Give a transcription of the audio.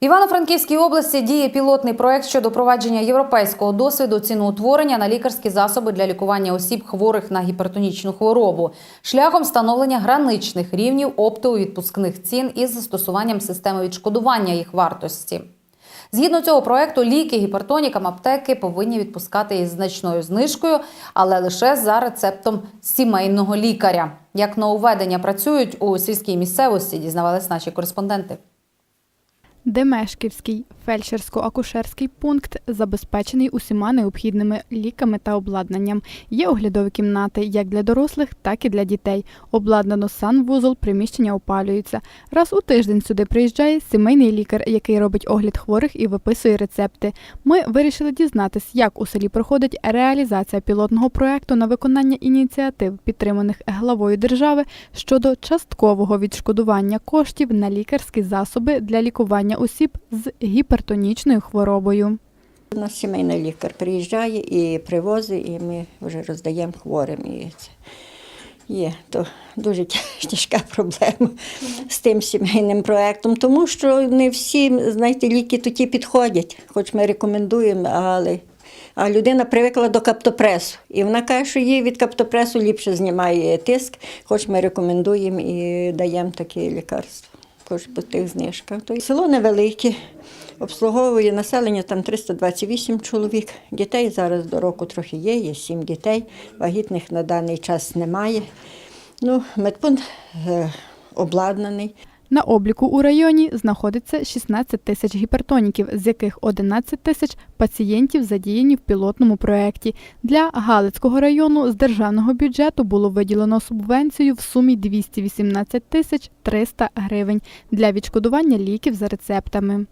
Івано-Франківській області діє пілотний проект щодо провадження європейського досвіду ціноутворення на лікарські засоби для лікування осіб хворих на гіпертонічну хворобу шляхом встановлення граничних рівнів оптово-відпускних цін із застосуванням системи відшкодування їх вартості. Згідно цього проекту, ліки гіпертонікам аптеки повинні відпускати із значною знижкою, але лише за рецептом сімейного лікаря. Як нововведення працюють у сільській місцевості, дізнавались наші кореспонденти. Демешківський фельдшерсько-акушерський пункт забезпечений усіма необхідними ліками та обладнанням. Є оглядові кімнати як для дорослих, так і для дітей. Обладнано санвузол, приміщення опалюються. Раз у тиждень сюди приїжджає сімейний лікар, який робить огляд хворих і виписує рецепти. Ми вирішили дізнатись, як у селі проходить реалізація пілотного проекту на виконання ініціатив, підтриманих главою держави щодо часткового відшкодування коштів на лікарські засоби для лікування осіб з гіпертонічною хворобою. У нас сімейний лікар приїжджає і привозить, і ми вже роздаємо хворим. І це є то дуже тяжка проблема з тим сімейним проєктом, тому що не всі, знаєте, ліки тоді підходять, хоч ми рекомендуємо, але. А людина привикла до каптопресу. І вона каже, що їй від каптопресу ліпше знімає тиск, хоч ми рекомендуємо і даємо такі лікарства. Хоч по тих знижках. То село невелике, обслуговує населення там 328 чоловік. Дітей зараз до року трохи є, є сім дітей, вагітних на даний час немає. Ну, медпункт е, обладнаний. На обліку у районі знаходиться 16 тисяч гіпертоніків, з яких 11 тисяч пацієнтів задіяні в пілотному проєкті. Для Галицького району з державного бюджету було виділено субвенцію в сумі 218 тисяч 300 гривень для відшкодування ліків за рецептами.